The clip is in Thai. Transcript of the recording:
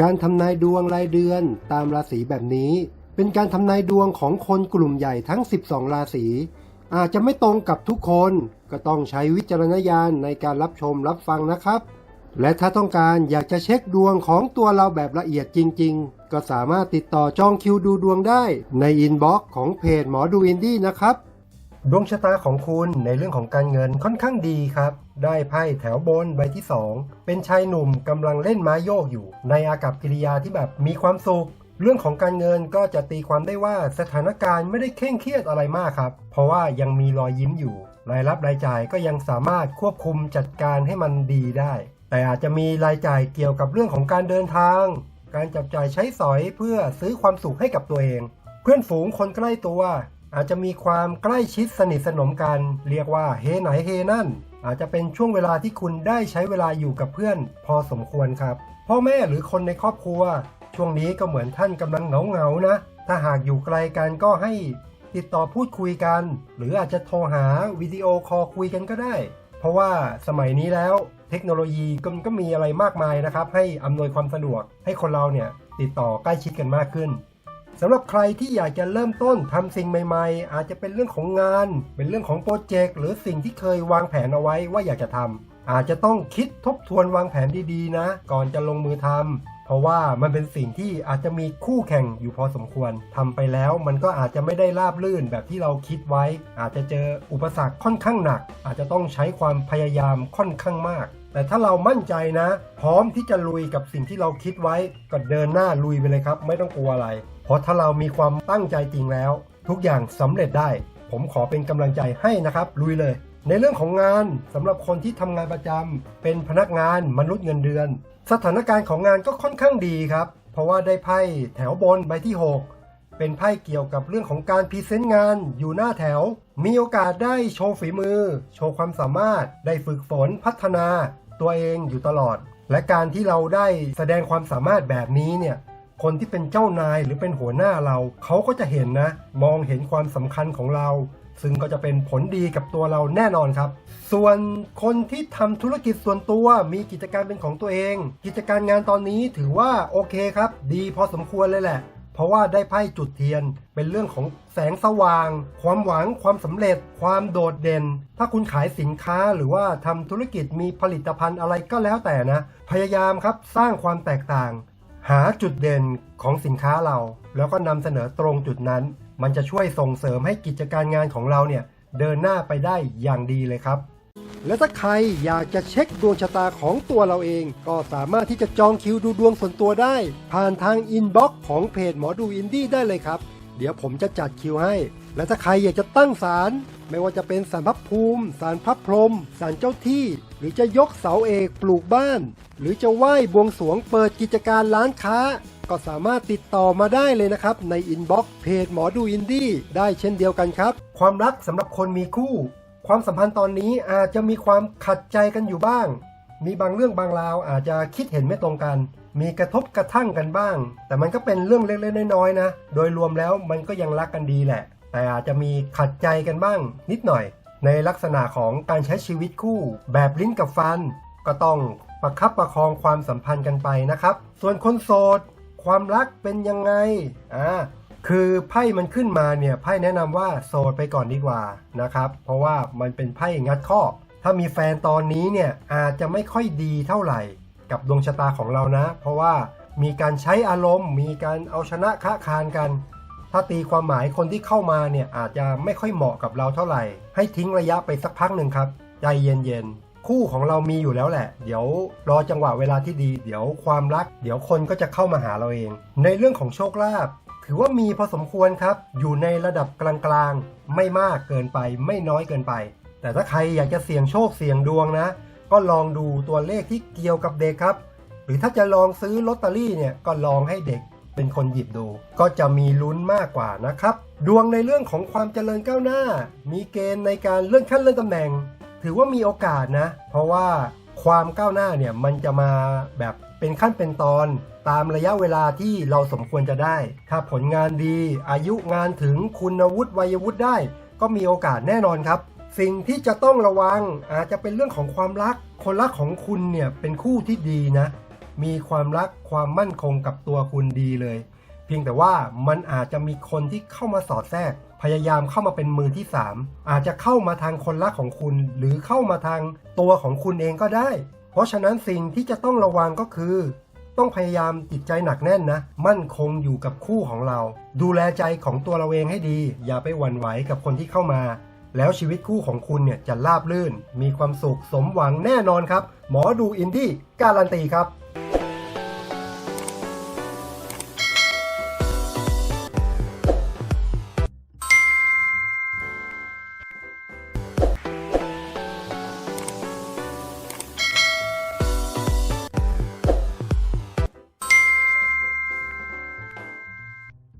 การทำนายดวงรายเดือนตามราศีแบบนี้ เป็นการทำนายดวงของคนกลุ่มใหญ่ทั้ง 12 ราศี อาจจะไม่ตรงกับทุกคน ก็ต้องใช้วิจารณญาณในการรับชมรับฟังนะครับ และถ้าต้องการอยากจะเช็คดวงของตัวเราแบบละเอียดจริง ๆ ก็สามารถติดต่อจองคิวดูดวงได้ในอินบ็อกซ์ของเพจหมอดูอินดี้นะครับ ดวงชะตาของคุณในเรื่องของการเงินค่อนข้างดีครับ ได้ไพ่แถวบนใบที่ 2 เป็นชายหนุ่มกำลังเล่นม้โยกอยู่ ในอากับกิริยาที่แบบมีความสุข เรื่องของการเงินก็จะตีความได้ว่าสถานการณ์ไม่ได้เคร่งเครียดอะไรมากครับ เพราะว่ายังมีรอยยิ้มอยู่ รายรับรายจ่ายก็ยังสามารถควบคุมจัดการให้มันดีได้ แต่อาจจะมีรายจ่ายเกี่ยวกับเรื่องของการเดินทาง การจับจ่ายใช้สอยเพื่อซื้อความสุขให้กับตัวเอง เพื่อนฝูงคนใกล้ตัว อาจจะมีความใกล้ชิดสนิทสนมกัน เรียกว่าเฮไหนเฮนั่น อาจจะเป็นช่วงเวลาที่คุณได้ใช้เวลาอยู่กับเพื่อน พอสมควรครับ พ่อแม่หรือคนในครอบครัว ช่วงนี้ก็เหมือนท่านกำลังเหงาเหงานะ ถ้าหากอยู่ไกลกันก็ให้ติดต่อพูดคุยกัน หรืออาจจะโทรหาวิดีโอคอลคุยกันก็ได้ เพราะว่าสมัยนี้แล้วเทคโนโลยีก็ก็มีอะไรมากมายนะครับ ให้อำนวยความสะดวกให้คนเราเนี่ยติดต่อใกล้ชิดกันมากขึ้น สำหรับใครที่อยากจะเริ่มต้นทำสิ่งใหม่ๆ อาจจะเป็นเรื่องของงาน เป็นเรื่องของโปรเจกต์หรือสิ่งที่เคยวางแผนเอาไว้ว่าอยากจะทำอาจจะต้องคิดทบทวนวางแผนดีๆนะ ก่อนจะลงมือทำ เพราะว่ามันเป็นสิ่งที่อาจจะมีคู่แข่งอยู่พอสมควรทำไปแล้วมันก็อาจจะไม่ได้ราบลื่นแบบที่เราคิดไว้ อาจจะเจออุปสรรคค่อนข้างหนัก อาจจะต้องใช้ความพยายามค่อนข้างมาก แต่ถ้าเรามั่นใจนะ พร้อมที่จะลุยกับสิ่งที่เราคิดไว้ก็เดินหน้าลุยไปเลยครับ ไม่ต้องกลัวอะไร เพราะถ้าเรามีความตั้งใจจริงแล้ว ทุกอย่างสำเร็จได้ ผมขอเป็นกำลังใจให้นะครับลุยเลยในเรื่องของงานสำหรับคนที่ทำงานประจำเป็นพนักงานมนุษย์เงินเดือน สถานการณ์ของงานก็ค่อนข้างดีครับ เพราะว่าได้ไพ่แถวบนใบที่ 6 เป็นไพ่เกี่ยวกับเรื่องของการพรีเซนต์งานอยู่หน้าแถว มีโอกาสได้โชว์ฝีมือ โชว์ความสามารถ ได้ฝึกฝนพัฒนาตัวเองอยู่ตลอด และการที่เราได้แสดงความสามารถแบบนี้เนี่ย คนที่เป็นเจ้านายหรือเป็นหัวหน้าเราเขาก็จะเห็นนะ มองเห็นความสำคัญของเรา ซึ่งก็จะเป็นผลดีกับตัวเราแน่นอนครับ ส่วนคนที่ทำธุรกิจส่วนตัวมีกิจการเป็นของตัวเอง กิจการงานตอนนี้ถือว่าโอเคครับ ดีพอสมควรเลยแหละ เพราะว่าได้ไพ่จุดเทียน เป็นเรื่องของแสงสว่าง ความหวัง ความสำเร็จ ความโดดเด่น ถ้าคุณขายสินค้าหรือว่าทำธุรกิจมีผลิตภัณฑ์อะไรก็แล้วแต่นะ พยายามครับสร้างความแตกต่าง หาจุดเด่นของสินค้าเรา แล้วก็นำเสนอตรงจุดนั้น มันจะช่วยส่งเสริมให้กิจการงานของเราเนี่ยเดินหน้าไปได้อย่างดีเลยครับ และถ้าใครอยากจะเช็คดวงชะตาของตัวเราเอง ก็สามารถที่จะจองคิวดูดวงส่วนตัวได้ ผ่านทางอินบ็อกซ์ของเพจหมอดูอินดี้ได้เลยครับ เดี๋ยวผมจะจัดคิวให้ และถ้าใครอยากจะตั้งศาลไม่ว่าจะเป็นศาลพระภูมิศาลพระพรหมศาลเจ้าที่ หรือจะยกเสาเอกปลูกบ้าน หรือจะไหว้บวงสวงเปิดกิจการร้านค้า ก็สามารถติดต่อมาได้เลยนะครับ ในอินบ็อกซ์เพจหมอดูอินดี้ได้เช่นเดียวกันครับ ความรักสำหรับคนมีคู่ ความสัมพันธ์ตอนนี้อาจจะมีความขัดใจกันอยู่บ้าง มีบางเรื่องบางราวอาจจะคิดเห็นไม่ตรงกัน มีกระทบกระทั่งกันบ้าง แต่มันก็เป็นเรื่องเล็กๆน้อยๆนะ โดยรวมแล้วมันก็ยังรักกันดีแหละ แต่อาจจะมีขัดใจกันบ้าง นิดหน่อย ในลักษณะของการใช้ชีวิตคู่ แบบลิ้นกับฟัน ก็ต้องประคับประคองความสัมพันธ์กันไปนะครับ ส่วนคนโสด ความรักเป็นยังไง อ่า คือไพ่มันขึ้นมาเนี่ย ไพ่แนะนำว่าโสดไปก่อนดีกว่านะครับ เพราะว่ามันเป็นไพ่งัดข้อ ถ้ามีแฟนตอนนี้เนี่ยอาจจะไม่ค่อยดีเท่าไหร่ กับดวงชะตาของเรานะ เพราะว่ามีการใช้อารมณ์ มีการเอาชนะค้าคานกัน ถ้าตีความหมายคนที่เข้ามาเนี่ยอาจจะไม่ค่อยเหมาะกับเราเท่าไหร่ ให้ทิ้งระยะไปสักพักหนึ่งครับ ใจเย็นๆ คู่ของเรามีอยู่แล้วแหละ เดี๋ยวรอจังหวะเวลาที่ดี เดี๋ยวความรัก เดี๋ยวคนก็จะเข้ามาหาเราเอง ในเรื่องของโชคลาภถือว่ามีพอสมควรครับ อยู่ในระดับกลางๆ ไม่มากเกินไป ไม่น้อยเกินไป แต่ถ้าใครอยากจะเสี่ยงโชคเสี่ยงดวงนะ ก็ลองดูตัวเลขที่เกี่ยวกับเด็กครับ หรือถ้าจะลองซื้อลอตเตอรี่เนี่ยก็ลองให้เด็กเป็นคนหยิบดู ก็จะมีลุ้นมากกว่านะครับ ดวงในเรื่องของความเจริญก้าวหน้า มีเกณฑ์ในการเลื่อนขั้นเลื่อนตำแหน่ง ถือว่ามีโอกาสนะ เพราะว่าความก้าวหน้าเนี่ยมันจะมาแบบเป็นขั้นเป็นตอน ตามระยะเวลาที่เราสมควรจะได้ ถ้าผลงานดี อายุงานถึงคุณวุฒิวัยวุฒิได้ ก็มีโอกาสแน่นอนครับ สิ่งที่จะต้องระวังอาจจะเป็นเรื่องของความรัก คนรักของคุณเนี่ยเป็นคู่ที่ดีนะ มีความรักความมั่นคงกับตัวคุณดีเลย เพียงแต่ว่ามันอาจจะมีคนที่เข้ามาสอดแทรก พยายามเข้ามาเป็นมือที่ 3 อาจจะเข้ามาทางคนรักของคุณ หรือเข้ามาทางตัวของคุณเองก็ได้ เพราะฉะนั้นสิ่งที่จะต้องระวังก็คือ ต้องพยายามจิตใจหนักแน่นนะ มั่นคงอยู่กับคู่ของเรา ดูแลใจของตัวเราเองให้ดี อย่าไปหวั่นไหวกับคนที่เข้ามา แล้วชีวิตคู่ของคุณเนี่ยจะราบลื่น มีความสุขสมหวังแน่นอนครับ หมอดูอินดี้การันตีครับ